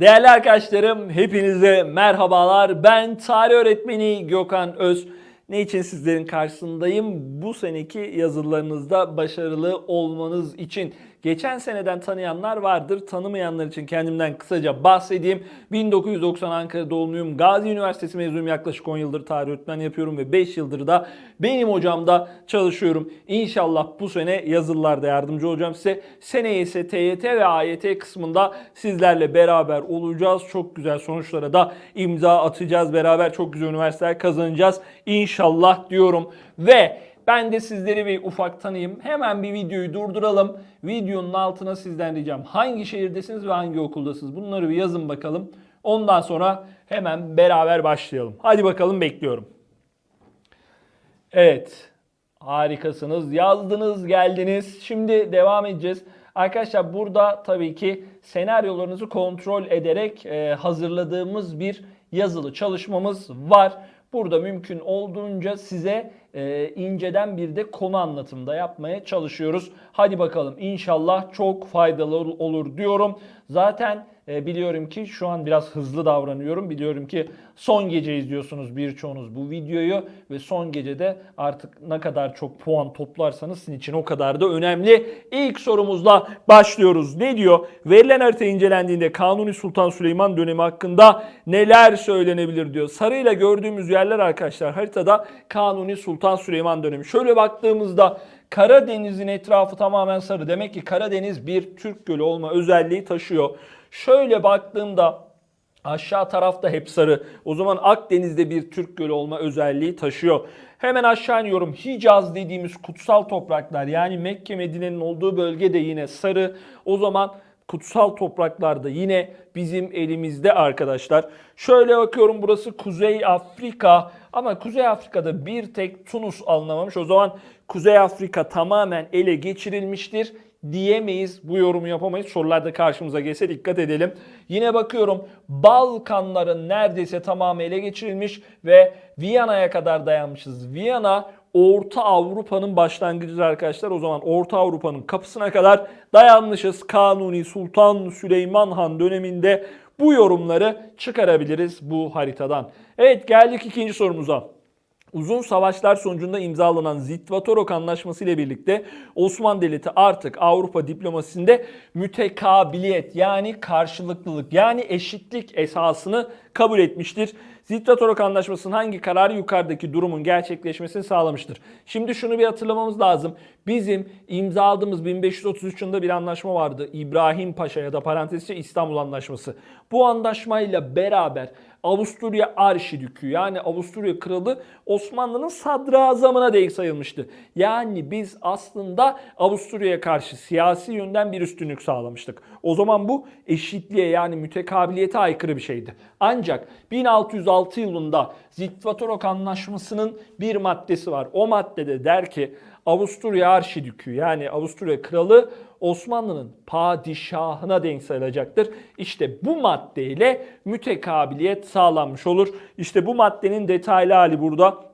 Değerli arkadaşlarım, hepinize merhabalar. Ben tarih öğretmeni Gökhan Öz. Ne için sizlerin karşısındayım? Bu seneki yazılarınızda başarılı olmanız için. Geçen seneden tanıyanlar vardır. Tanımayanlar için kendimden kısaca bahsedeyim. 1990 Ankara doğumluyum. Gazi Üniversitesi mezunuyum. Yaklaşık 10 yıldır tarih öğretmen yapıyorum ve 5 yıldır da benim hocamda çalışıyorum. İnşallah bu sene yazılılarda yardımcı olacağım size. Seneye ise TYT ve AYT kısmında sizlerle beraber olacağız. Çok güzel sonuçlara da imza atacağız. Beraber çok güzel üniversiteler kazanacağız. İnşallah diyorum. Ve ben de sizleri bir ufak tanıyayım. Hemen bir videoyu durduralım. Videonun altına sizden ricam hangi şehirdesiniz ve hangi okuldasınız? Bunları bir yazın bakalım. Ondan sonra hemen beraber başlayalım. Hadi bakalım bekliyorum. Evet. Harikasınız. Yazdınız, geldiniz. Şimdi devam edeceğiz. Arkadaşlar burada tabii ki senaryolarınızı kontrol ederek e, hazırladığımız bir yazılı çalışmamız var. Burada mümkün olduğunca size e, inceden bir de konu anlatımda yapmaya çalışıyoruz. Hadi bakalım inşallah çok faydalı olur diyorum. Zaten e, biliyorum ki şu an biraz hızlı davranıyorum. Biliyorum ki son gece izliyorsunuz birçoğunuz bu videoyu ve son gecede artık ne kadar çok puan toplarsanız sizin için o kadar da önemli. İlk sorumuzla başlıyoruz. Ne diyor? Verilen harita incelendiğinde Kanuni Sultan Süleyman dönemi hakkında neler söylenebilir diyor. Sarıyla gördüğümüz yerler arkadaşlar haritada Kanuni Sultan Süleyman dönemi. Şöyle baktığımızda Karadeniz'in etrafı tamamen sarı. Demek ki Karadeniz bir Türk gölü olma özelliği taşıyor. Şöyle baktığımda aşağı tarafta hep sarı. O zaman Akdeniz'de bir Türk gölü olma özelliği taşıyor. Hemen aşağı iniyorum. Hicaz dediğimiz kutsal topraklar yani Mekke Medine'nin olduğu bölge de yine sarı. O zaman kutsal topraklarda yine bizim elimizde arkadaşlar. Şöyle bakıyorum burası Kuzey Afrika ama Kuzey Afrika'da bir tek Tunus alınamamış. O zaman Kuzey Afrika tamamen ele geçirilmiştir diyemeyiz. Bu yorumu yapamayız. Sorularda karşımıza gelse dikkat edelim. Yine bakıyorum Balkanların neredeyse tamamı ele geçirilmiş ve Viyana'ya kadar dayanmışız. Viyana Orta Avrupa'nın başlangıcıdır arkadaşlar. O zaman Orta Avrupa'nın kapısına kadar dayanmışız. Kanuni Sultan Süleyman Han döneminde bu yorumları çıkarabiliriz bu haritadan. Evet geldik ikinci sorumuza. Uzun savaşlar sonucunda imzalanan Zitvatorok Anlaşması ile birlikte Osmanlı Devleti artık Avrupa diplomasisinde mütekabiliyet yani karşılıklılık yani eşitlik esasını kabul etmiştir. Zitvatorok Anlaşması'nın hangi kararı yukarıdaki durumun gerçekleşmesini sağlamıştır? Şimdi şunu bir hatırlamamız lazım. Bizim imzaladığımız 1533 yılında bir anlaşma vardı. İbrahim Paşa ya da parantezçe İstanbul Anlaşması. Bu anlaşmayla beraber Avusturya Arşidükü yani Avusturya Kralı Osmanlı'nın sadrazamına denk sayılmıştı. Yani biz aslında Avusturya'ya karşı siyasi yönden bir üstünlük sağlamıştık. O zaman bu eşitliğe yani mütekabiliyete aykırı bir şeydi. Ancak 1606 yılında Zitvatorok Anlaşması'nın bir maddesi var. O maddede der ki Avusturya Arşidükü yani Avusturya Kralı Osmanlı'nın padişahına denk sayılacaktır. İşte bu maddeyle mütekabiliyet sağlanmış olur. İşte bu maddenin detaylı hali burada.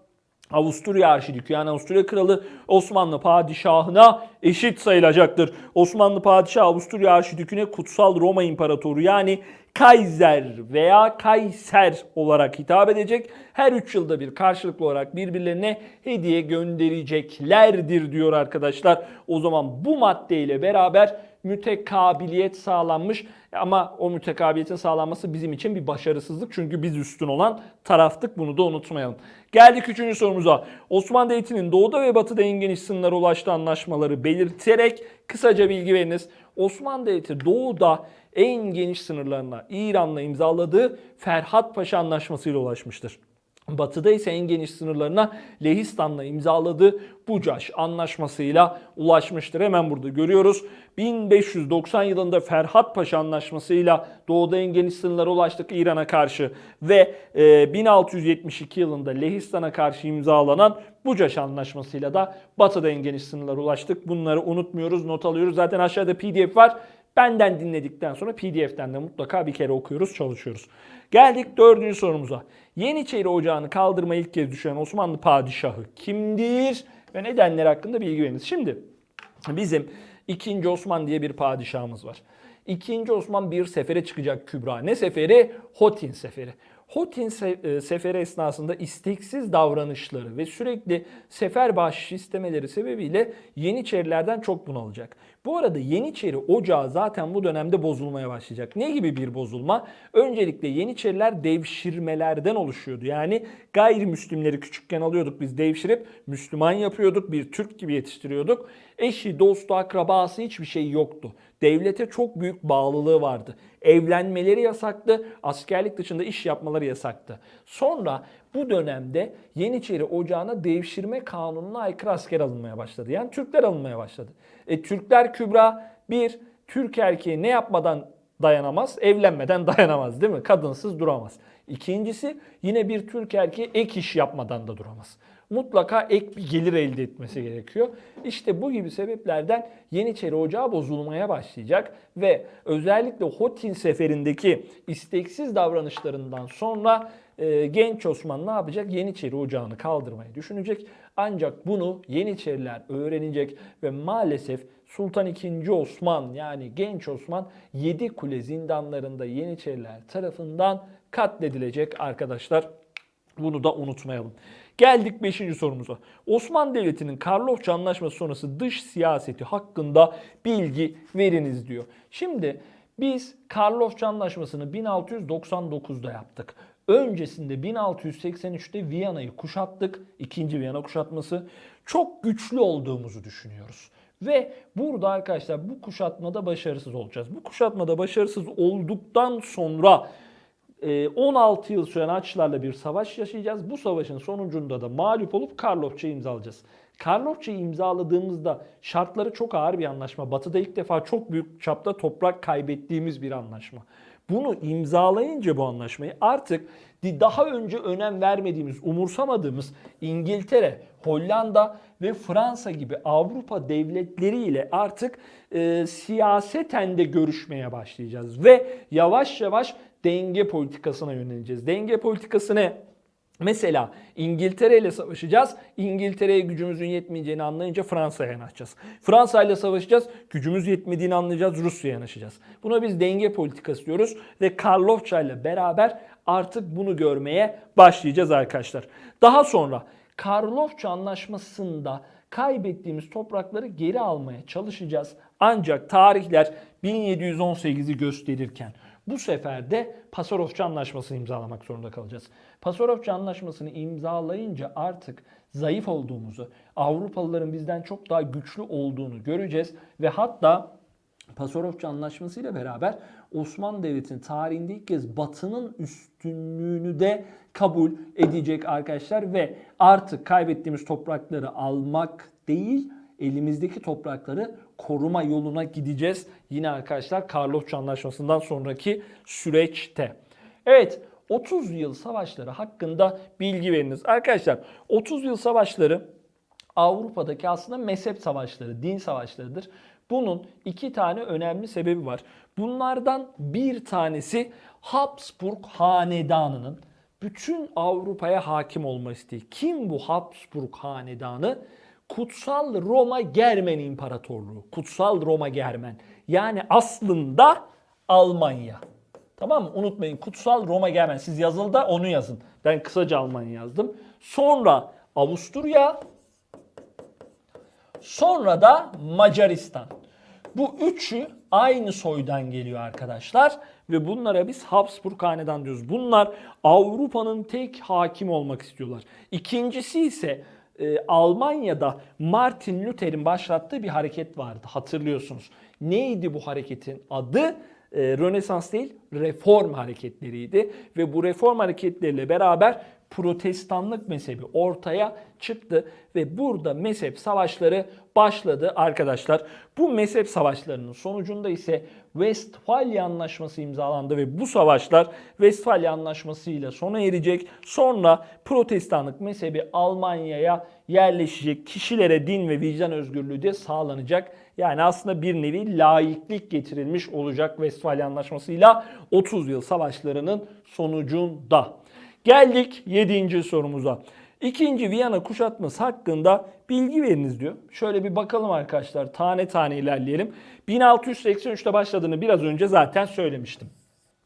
Avusturya Arşidükü yani Avusturya Kralı Osmanlı padişahına eşit sayılacaktır. Osmanlı padişahı Avusturya Arşidükü'ne kutsal Roma İmparatoru yani Kaiser veya Kaiser olarak hitap edecek. Her 3 yılda bir karşılıklı olarak birbirlerine hediye göndereceklerdir diyor arkadaşlar. O zaman bu maddeyle beraber mütekabiliyet sağlanmış ama o mütekabiliyetin sağlanması bizim için bir başarısızlık çünkü biz üstün olan taraftık bunu da unutmayalım. Geldik üçüncü sorumuza. Osmanlı Devleti'nin doğuda ve batıda en geniş sınırlara ulaştığı anlaşmaları belirterek kısaca bilgi veriniz. Osmanlı Devleti doğuda en geniş sınırlarına İran'la imzaladığı Ferhat Paşa Anlaşması ile ulaşmıştır. Batıda ise en geniş sınırlarına Lehistan'la imzaladığı Bucaş anlaşmasıyla ulaşmıştır. Hemen burada görüyoruz. 1590 yılında Ferhat Paşa anlaşmasıyla doğuda en geniş sınırlara ulaştık İran'a karşı ve e, 1672 yılında Lehistan'a karşı imzalanan Bucaş anlaşmasıyla da batıda en geniş sınırlara ulaştık. Bunları unutmuyoruz, not alıyoruz. Zaten aşağıda PDF var. Benden dinledikten sonra PDF'ten de mutlaka bir kere okuyoruz, çalışıyoruz. Geldik dördüncü sorumuza. Yeniçeri Ocağı'nı kaldırma ilk kez düşen Osmanlı padişahı kimdir ve nedenleri hakkında bilgi veriniz. Şimdi bizim 2. Osman diye bir padişahımız var. İkinci Osman bir sefere çıkacak Kübra. Ne seferi? Hotin seferi. Hotin e, seferi esnasında isteksiz davranışları ve sürekli sefer bahşiş istemeleri sebebiyle Yeniçerilerden çok bunalacak. Bu arada Yeniçeri ocağı zaten bu dönemde bozulmaya başlayacak. Ne gibi bir bozulma? Öncelikle Yeniçeriler devşirmelerden oluşuyordu. Yani gayrimüslimleri küçükken alıyorduk biz devşirip Müslüman yapıyorduk, bir Türk gibi yetiştiriyorduk. Eşi, dostu, akrabası hiçbir şey yoktu. Devlete çok büyük bağlılığı vardı. Evlenmeleri yasaktı, askerlik dışında iş yapmaları yasaktı. Sonra bu dönemde Yeniçeri Ocağı'na devşirme kanununa aykırı asker alınmaya başladı. Yani Türkler alınmaya başladı. E, Türkler Kübra bir Türk erkeği ne yapmadan dayanamaz, evlenmeden dayanamaz değil mi? Kadınsız duramaz. İkincisi yine bir Türk erkeği ek iş yapmadan da duramaz. Mutlaka ek bir gelir elde etmesi gerekiyor. İşte bu gibi sebeplerden Yeniçeri Ocağı bozulmaya başlayacak ve özellikle Hotin seferindeki isteksiz davranışlarından sonra e, genç Osman ne yapacak? Yeniçeri Ocağı'nı kaldırmayı düşünecek. Ancak bunu Yeniçeriler öğrenecek ve maalesef Sultan II. Osman yani genç Osman Yedikule zindanlarında Yeniçeriler tarafından katledilecek arkadaşlar. Bunu da unutmayalım. Geldik 5. sorumuza. Osmanlı Devleti'nin Karlofça Anlaşması sonrası dış siyaseti hakkında bilgi veriniz diyor. Şimdi biz Karlofça Anlaşması'nı 1699'da yaptık. Öncesinde 1683'te Viyana'yı kuşattık. İkinci Viyana kuşatması. Çok güçlü olduğumuzu düşünüyoruz. Ve burada arkadaşlar bu kuşatmada başarısız olacağız. Bu kuşatmada başarısız olduktan sonra 16 yıl süren Haçlılarla bir savaş yaşayacağız. Bu savaşın sonucunda da mağlup olup Karlofça'yı imzalayacağız. Karlofça'yı imzaladığımızda şartları çok ağır bir anlaşma. Batı'da ilk defa çok büyük çapta toprak kaybettiğimiz bir anlaşma. Bunu imzalayınca bu anlaşmayı artık daha önce önem vermediğimiz, umursamadığımız İngiltere, Hollanda ve Fransa gibi Avrupa devletleriyle artık e, siyaseten de görüşmeye başlayacağız. Ve yavaş yavaş denge politikasına yöneleceğiz. Denge politikası ne? Mesela İngiltere ile savaşacağız. İngiltere'ye gücümüzün yetmeyeceğini anlayınca Fransa'ya yanaşacağız. Fransa ile savaşacağız. Gücümüz yetmediğini anlayacağız. Rusya'ya yanaşacağız. Buna biz denge politikası diyoruz ve Karlofça ile beraber artık bunu görmeye başlayacağız arkadaşlar. Daha sonra Karlofça anlaşmasında kaybettiğimiz toprakları geri almaya çalışacağız. Ancak tarihler 1718'i gösterirken bu sefer de Pasarofça Anlaşması'nı imzalamak zorunda kalacağız. Pasarofça Anlaşması'nı imzalayınca artık zayıf olduğumuzu, Avrupalıların bizden çok daha güçlü olduğunu göreceğiz ve hatta Pasarofça Anlaşması ile beraber Osmanlı Devleti'nin tarihinde ilk kez Batı'nın üstünlüğünü de kabul edecek arkadaşlar ve artık kaybettiğimiz toprakları almak değil, elimizdeki toprakları koruma yoluna gideceğiz. Yine arkadaşlar Karlofça Anlaşması'ndan sonraki süreçte. Evet 30 yıl savaşları hakkında bilgi veriniz. Arkadaşlar 30 yıl savaşları Avrupa'daki aslında mezhep savaşları, din savaşlarıdır. Bunun iki tane önemli sebebi var. Bunlardan bir tanesi Habsburg Hanedanı'nın bütün Avrupa'ya hakim olma isteği. Kim bu Habsburg Hanedanı? Kutsal Roma Germen İmparatorluğu. Kutsal Roma Germen. Yani aslında Almanya. Tamam mı? Unutmayın Kutsal Roma Germen. Siz yazılda onu yazın. Ben kısaca Almanya yazdım. Sonra Avusturya. Sonra da Macaristan. Bu üçü aynı soydan geliyor arkadaşlar ve bunlara biz Habsburg Hanedan diyoruz. Bunlar Avrupa'nın tek hakim olmak istiyorlar. İkincisi ise e, Almanya'da Martin Luther'in başlattığı bir hareket vardı hatırlıyorsunuz. Neydi bu hareketin adı? E, Rönesans değil, reform hareketleriydi ve bu reform hareketleriyle beraber protestanlık mezhebi ortaya çıktı ve burada mezhep savaşları başladı arkadaşlar. Bu mezhep savaşlarının sonucunda ise Westfalia Anlaşması imzalandı ve bu savaşlar Westfalia Anlaşması ile sona erecek. Sonra protestanlık mezhebi Almanya'ya yerleşecek. Kişilere din ve vicdan özgürlüğü de sağlanacak. Yani aslında bir nevi laiklik getirilmiş olacak Westfalia Anlaşması ile 30 yıl savaşlarının sonucunda. Geldik 7. sorumuza. İkinci Viyana kuşatması hakkında bilgi veriniz diyor. Şöyle bir bakalım arkadaşlar. Tane tane ilerleyelim. 1683'te başladığını biraz önce zaten söylemiştim.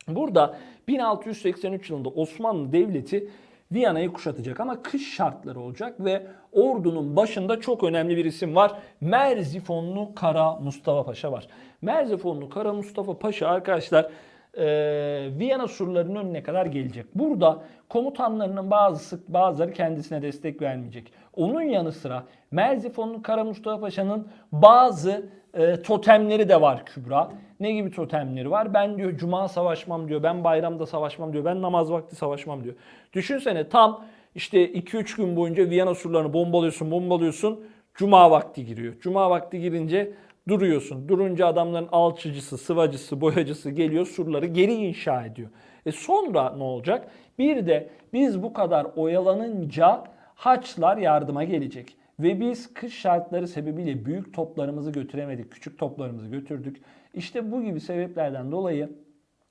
Burada 1683 yılında Osmanlı Devleti Viyana'yı kuşatacak ama kış şartları olacak ve ordunun başında çok önemli bir isim var. Merzifonlu Kara Mustafa Paşa var. Merzifonlu Kara Mustafa Paşa arkadaşlar e, Viyana surlarının önüne kadar gelecek. Burada komutanlarının bazısı bazıları kendisine destek vermeyecek. Onun yanı sıra Merzifonlu Kara Mustafa Paşa'nın bazı e, totemleri de var Kübra. Ne gibi totemleri var? Ben diyor cuma savaşmam diyor. Ben bayramda savaşmam diyor. Ben namaz vakti savaşmam diyor. Düşünsene tam işte 2-3 gün boyunca Viyana surlarını bombalıyorsun, bombalıyorsun. Cuma vakti giriyor. Cuma vakti girince duruyorsun. Durunca adamların alçıcısı, sıvacısı, boyacısı geliyor surları geri inşa ediyor. E sonra ne olacak? Bir de biz bu kadar oyalanınca Haçlar yardıma gelecek. Ve biz kış şartları sebebiyle büyük toplarımızı götüremedik. Küçük toplarımızı götürdük. İşte bu gibi sebeplerden dolayı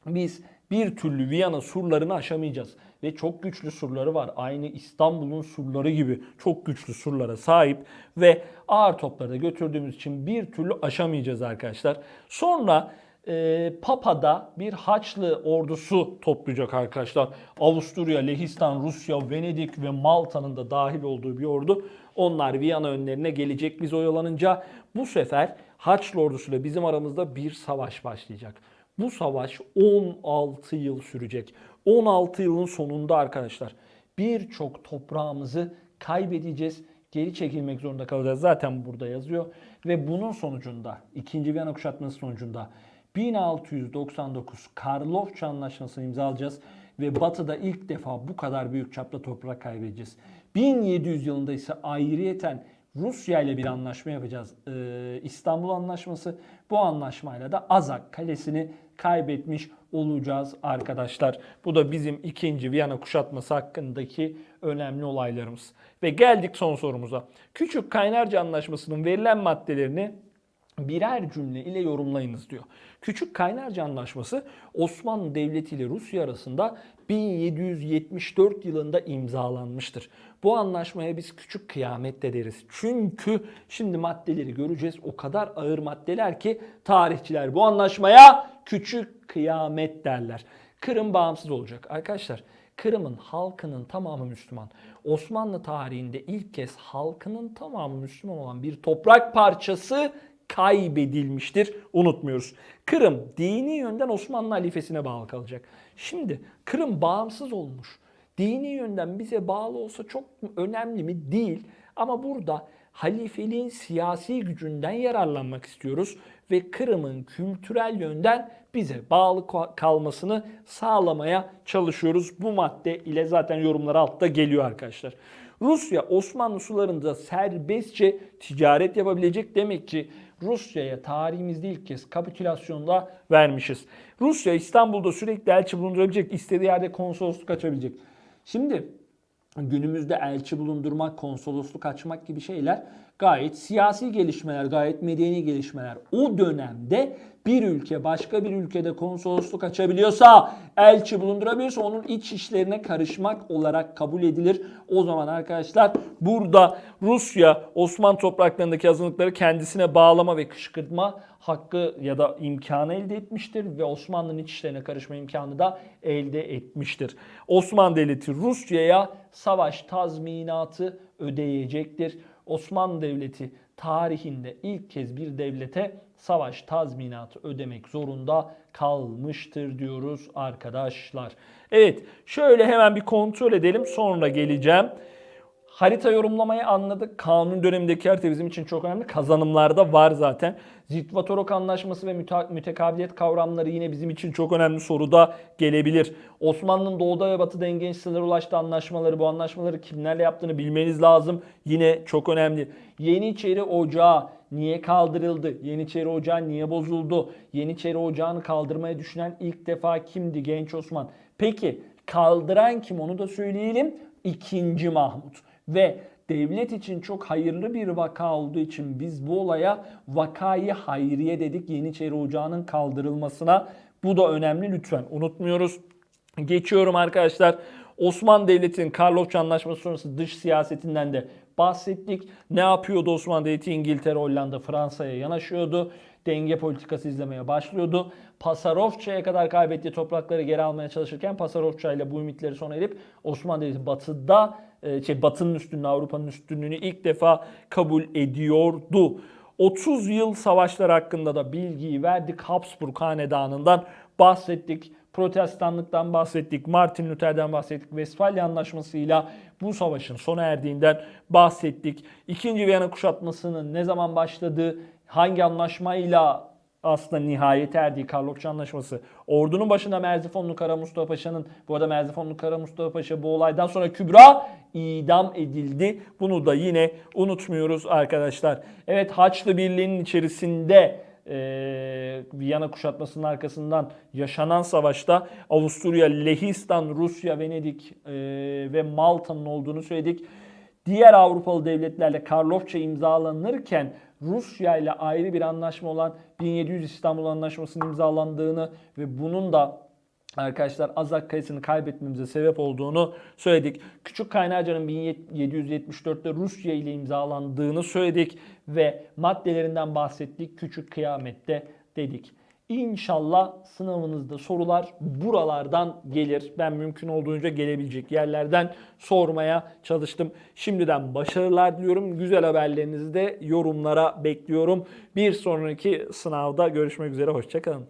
biz bir türlü Viyana surlarını aşamayacağız. Ve çok güçlü surları var. Aynı İstanbul'un surları gibi çok güçlü surlara sahip. Ve ağır topları da götürdüğümüz için bir türlü aşamayacağız arkadaşlar. Sonra e, Papa'da bir Haçlı ordusu toplayacak arkadaşlar. Avusturya, Lehistan, Rusya, Venedik ve Malta'nın da dahil olduğu bir ordu. Onlar Viyana önlerine gelecek biz oyalanınca. Bu sefer Haçlı ordusuyla bizim aramızda bir savaş başlayacak. Bu savaş 16 yıl sürecek. 16 yılın sonunda arkadaşlar birçok toprağımızı kaybedeceğiz. Geri çekilmek zorunda kalacağız. Zaten burada yazıyor. Ve bunun sonucunda, 2. Viyana kuşatması sonucunda 1699 Karlofça Anlaşması'nı imzalayacağız ve Batı'da ilk defa bu kadar büyük çapta toprak kaybedeceğiz. 1700 yılında ise ayrıyeten Rusya ile bir anlaşma yapacağız. Ee, İstanbul Anlaşması. Bu anlaşmayla da Azak Kalesi'ni kaybetmiş olacağız arkadaşlar. Bu da bizim ikinci Viyana kuşatması hakkındaki önemli olaylarımız. Ve geldik son sorumuza. Küçük Kaynarca Anlaşması'nın verilen maddelerini birer cümle ile yorumlayınız diyor. Küçük Kaynarca Anlaşması Osmanlı Devleti ile Rusya arasında 1774 yılında imzalanmıştır. Bu anlaşmaya biz küçük kıyamet de deriz. Çünkü şimdi maddeleri göreceğiz. O kadar ağır maddeler ki tarihçiler bu anlaşmaya küçük kıyamet derler. Kırım bağımsız olacak. Arkadaşlar Kırım'ın halkının tamamı Müslüman. Osmanlı tarihinde ilk kez halkının tamamı Müslüman olan bir toprak parçası kaybedilmiştir. Unutmuyoruz. Kırım dini yönden Osmanlı halifesine bağlı kalacak. Şimdi Kırım bağımsız olmuş. Dini yönden bize bağlı olsa çok önemli mi? Değil. Ama burada halifeliğin siyasi gücünden yararlanmak istiyoruz ve Kırım'ın kültürel yönden bize bağlı kalmasını sağlamaya çalışıyoruz. Bu madde ile zaten yorumlar altta geliyor arkadaşlar. Rusya Osmanlı sularında serbestçe ticaret yapabilecek demek ki Rusya'ya tarihimizde ilk kez kapitülasyonla vermişiz. Rusya İstanbul'da sürekli elçi bulundurabilecek, istediği yerde konsolosluk açabilecek. Şimdi günümüzde elçi bulundurmak, konsolosluk açmak gibi şeyler gayet siyasi gelişmeler, gayet medeni gelişmeler. O dönemde bir ülke başka bir ülkede konsolosluk açabiliyorsa, elçi bulundurabiliyorsa onun iç işlerine karışmak olarak kabul edilir. O zaman arkadaşlar burada Rusya Osmanlı topraklarındaki azınlıkları kendisine bağlama ve kışkırtma hakkı ya da imkanı elde etmiştir ve Osmanlı'nın iç işlerine karışma imkanı da elde etmiştir. Osmanlı Devleti Rusya'ya savaş tazminatı ödeyecektir. Osmanlı Devleti tarihinde ilk kez bir devlete savaş tazminatı ödemek zorunda kalmıştır diyoruz arkadaşlar. Evet şöyle hemen bir kontrol edelim sonra geleceğim. Harita yorumlamayı anladık. Kanun dönemindeki harita bizim için çok önemli. Kazanımlarda var zaten. Zitvatorok anlaşması ve mütekabiliyet kavramları yine bizim için çok önemli soruda gelebilir. Osmanlı'nın doğuda ve batıda en genç sınır ulaştığı anlaşmaları, bu anlaşmaları kimlerle yaptığını bilmeniz lazım. Yine çok önemli. Yeniçeri Ocağı niye kaldırıldı? Yeniçeri Ocağı niye bozuldu? Yeniçeri Ocağı'nı kaldırmaya düşünen ilk defa kimdi genç Osman? Peki kaldıran kim onu da söyleyelim. İkinci Mahmut ve devlet için çok hayırlı bir vaka olduğu için biz bu olaya vakayı hayriye dedik Yeniçeri Ocağı'nın kaldırılmasına. Bu da önemli lütfen unutmuyoruz. Geçiyorum arkadaşlar. Osmanlı Devleti'nin Karlofça Anlaşması sonrası dış siyasetinden de bahsettik. Ne yapıyordu Osmanlı Devleti? İngiltere, Hollanda, Fransa'ya yanaşıyordu. Denge politikası izlemeye başlıyordu. Pasarofça'ya kadar kaybettiği toprakları geri almaya çalışırken Pasarofça ile bu ümitleri sona erip Osmanlı Devleti batıda e, şey Batı'nın üstünlüğünü, Avrupa'nın üstünlüğünü ilk defa kabul ediyordu. 30 yıl savaşlar hakkında da bilgiyi verdik. Habsburg Hanedanı'ndan bahsettik. Protestanlıktan bahsettik. Martin Luther'den bahsettik. Westfalia Anlaşması'yla bu savaşın sona erdiğinden bahsettik. İkinci Viyana kuşatmasının ne zaman başladığı, hangi anlaşmayla aslında nihayet erdiği Karlofça Anlaşması. Ordunun başında Merzifonlu Kara Mustafa Paşa'nın, bu arada Merzifonlu Kara Mustafa Paşa bu olaydan sonra Kübra idam edildi. Bunu da yine unutmuyoruz arkadaşlar. Evet Haçlı Birliği'nin içerisinde e, Viyana kuşatmasının arkasından yaşanan savaşta Avusturya, Lehistan, Rusya, Venedik e, ve Malta'nın olduğunu söyledik. Diğer Avrupalı devletlerle Karlofça imzalanırken Rusya ile ayrı bir anlaşma olan 1700 İstanbul Anlaşması'nın imzalandığını ve bunun da arkadaşlar Azak Kayası'nı kaybetmemize sebep olduğunu söyledik. Küçük Kaynarca'nın 1774'te Rusya ile imzalandığını söyledik ve maddelerinden bahsettik. Küçük kıyamette dedik. İnşallah sınavınızda sorular buralardan gelir. Ben mümkün olduğunca gelebilecek yerlerden sormaya çalıştım. Şimdiden başarılar diliyorum. Güzel haberlerinizi de yorumlara bekliyorum. Bir sonraki sınavda görüşmek üzere. Hoşçakalın.